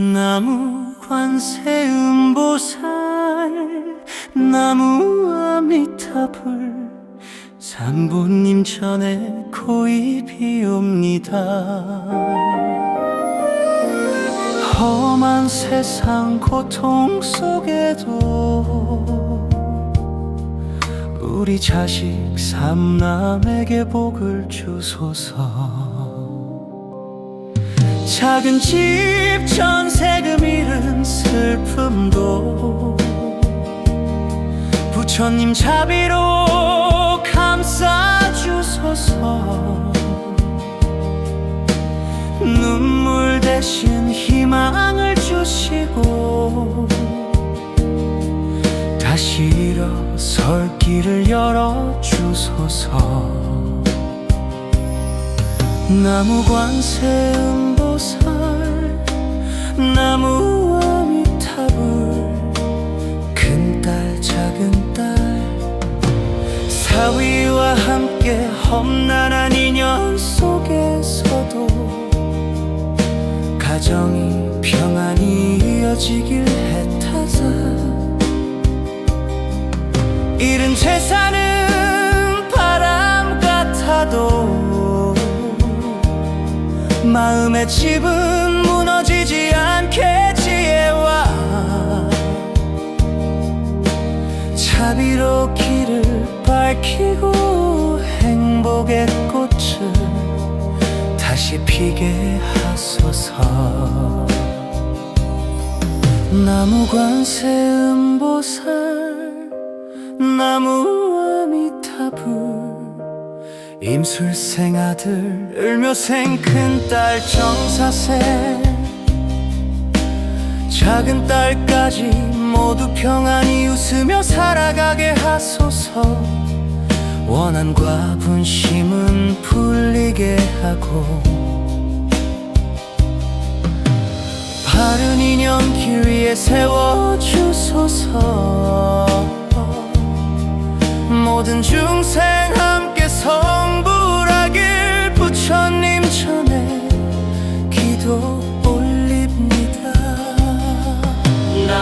나무 관세음보살 나무 아미타불 삼부님 전에 고이 비옵니다. 험한 세상 고통 속에도 우리 자식 삼남에게 복을 주소서 작은 집 전세금 잃은 슬픔도 부처님 자비로 감싸주소서. 눈물 대신 희망을 주시고 다시 일어설 길을 열어주소서. 나무 관세 음 보살 나무 아미타불 큰딸 작은 딸. 사위와 함께 험난한 인연 속에서도 가정이 평안히 이어지길 애타자 잃은 재산은 마음의 집은 무너지지 않게 지혜와 자비로 길을 밝히고 행복의 꽃을 다시 피게 하소서. 나무 관 세 음보살 나무 임술생 아들 을묘생 큰 딸 정사세. 작은 딸까지 모두 평안히 웃으며 살아가게 하소서. 원한과 분심은 풀리게 하고. 바른 인연 길 위에 세워주소서. 모든 중생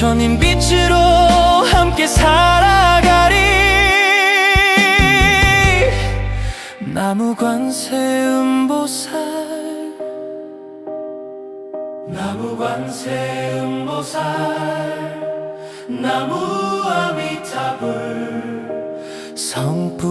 부처님 빛으로 함께 살아가리. 나무 관세 음보살. 나무 관세 음보살. 나무 아미타불 성불하옵소서